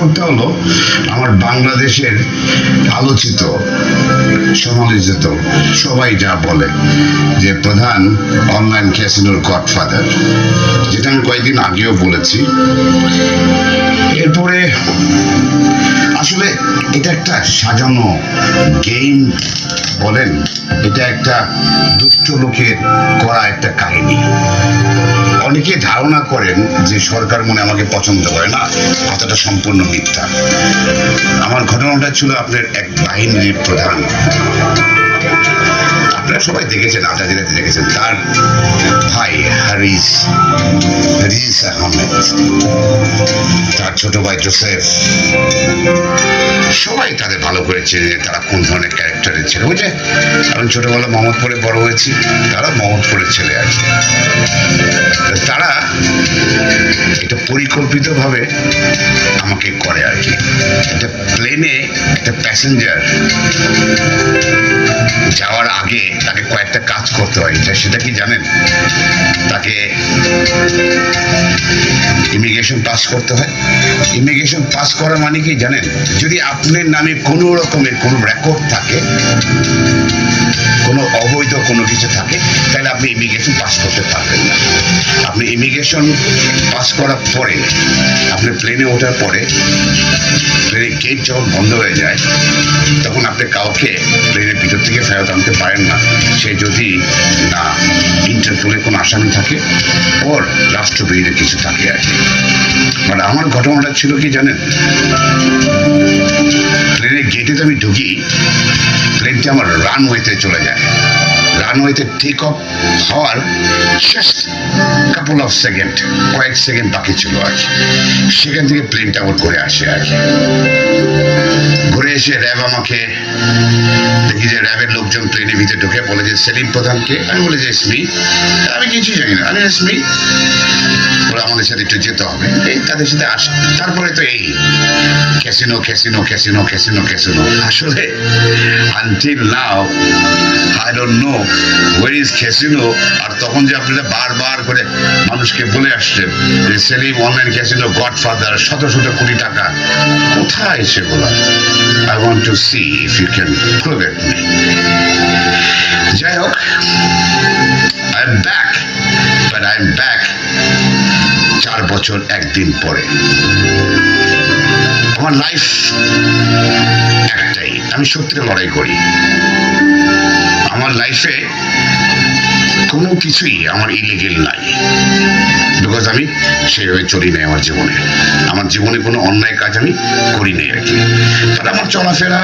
সত্যি হলো, আমার বাংলাদেশের আলোচিত, সমালোচিত, সবাই যা বলে যে প্রধান অনলাইন ক্যাসিনোর গডফাদার, যেটা আমি কয়েকদিন আগেও বলেছি। এরপরে আসলে এটা একটা সাজানো গেম বলেন। এটা একটা দুষ্ট লোকের করা একটা কাহিনী। অনেকে ধারণা করেন যে সরকার মনে আমাকে পছন্দ করে না, কথাটা সম্পূর্ণ মিথ্যা। আমার ঘটনাটা ছিল আপনার এক বাহিনীর প্রধান। আপনারা সবাই দেখেছেন আল জাজিরাতে দেখেছেন, তার ভাই হারিস হারিস আহমেদ, তার ছোট ভাই জোসেফ, সবাই তাদের ভালো করে চেনে, তারা কোন ধরনের ক্যারেক্টারের ছেলে। ওই কারণ ছোটবেলা মোহাম্মদপুরে বড় হয়েছি, তারা মোহাম্মদপুরের ছেলে আছে তারা এটা পরিকল্পিতভাবে আমাকে করে আর কি। একটা প্লেনে একটা প্যাসেঞ্জার যাওয়ার আগে তাকে কয়েকটা কাজ করতে হয়। সেটা কি জানেন? তাকে ইমিগ্রেশন পাস করতে হয়। ইমিগ্রেশন পাস করা মানে কি জানেন? যদি আপনার নামে কোনো রকমের কোনো রেকর্ড থাকে, কোনো অবৈধ কোনো কিছু থাকে, তাহলে আপনি ইমিগ্রেশন পাস করতে পারবেন না। আপনি ইমিগ্রেশন পাস করার পরে, আপনি প্লেনে ওঠার পরে গেট যখন বন্ধ হয়ে যায়, তখন আপনি কাউকে প্লেনের ভিতর থেকে ফেরত আনতে পারেন না। সে যদি না ইন্টারপোলে কোনো আসামি থাকে ওর রাষ্ট্রবিরোধী কিছু থাকে আর কি। বাট আমার ঘটনাটা ছিল কি জানেন? প্লেনের গেটে তো আমি ঢুকি প্লেনটা আমার রানওয়েতে চলে যায়। রানওয়েতে টেক অফ হওয়ার জাস্ট কাপল অফ সেকেন্ড কয়েক সেকেন্ড বাকি ছিল আর কি। সেখান থেকে প্লেনটা আমার ঘুরে আসে আর কি। ঘুরে এসে র্যাব আমাকে দেখি যে র্যাবের লোকজন প্লেনের ভিতরে ঢুকে বলে যে সেলিম প্রধানকে। আমি বলে যে ইসমি আমি কিছুই জানি না। আরে ইসমি আমাদের সাথে একটু যেতে হবে। এই তাদের সাথে আস তারপরে তো এই casino casino casino casino casino আসলে until now I don't know where is casino আর তখন যে আপনারা বারবার করে মানুষকে বলে আসছেন যে সেলিম অনলাইন ক্যাসিনো গডফাদার শত শত কোটি টাকা। কোথায় সেগুলো? I want to see if you can prove it me যাই হোক I am back but I am back বছর একদিন পরে। আমার লাইফ একটাই আমি সত্যি লড়াই করি। আমার লাইফে কোনো কিছুই আমার ইলিগেল নাই বিকজ আমি সেইভাবে চলি নাই আমার জীবনে আমার জীবনে কোনো অন্যায় কাজ আমি করি নাই আর কি তাহলে আমার চলাফেরা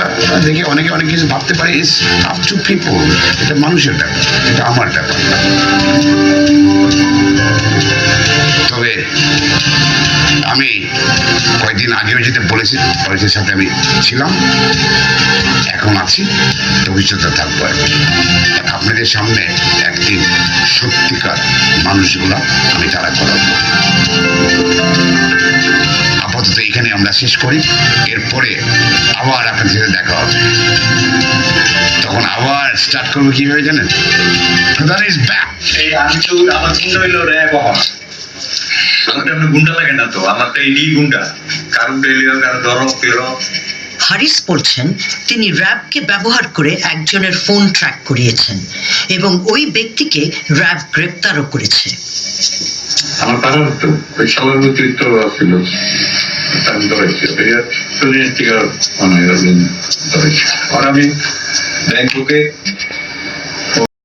দেখে অনেকে অনেক কিছু ভাবতে পারে ইস আপ টু পিপল এটা মানুষের ব্যাপার, এটা আমার ব্যাপার না। তবে আমি কয়েকদিন আগেও যেটা বলেছি কলেজের সাথে আমি ছিলাম, এখন আছি, ভবিষ্যতে থাকব আর কি। আপনাদের সামনে একদিন সত্যিকার মানুষগুলা আমি তারা করাবো। আপাতত এখানে আমরা শেষ করি। এরপরে আবার আপনাদের সাথে দেখা হবে। তখন আবার স্টার্ট করব কীভাবে জানেন? ইজ ব্যাক এই আমি আমার গুন্ডা হইল র্যাব গুন্ডা লাগে না তো আমার তো এই গুন্ডা কারণ ডেলিও কারও ধরো পেরো হারিস বলছেন, তিনি র্যাবকে ব্যবহার করে একজনের ফোন ট্র্যাক করিয়েছেন এবং ওই ব্যক্তিকে র্যাব গ্রেপ্তারও করেছে। আমার পাড়ার তো ওই সবার অতিরিক্ত ছিল, তার ধরেছে মানে আর আমি ব্যাংককে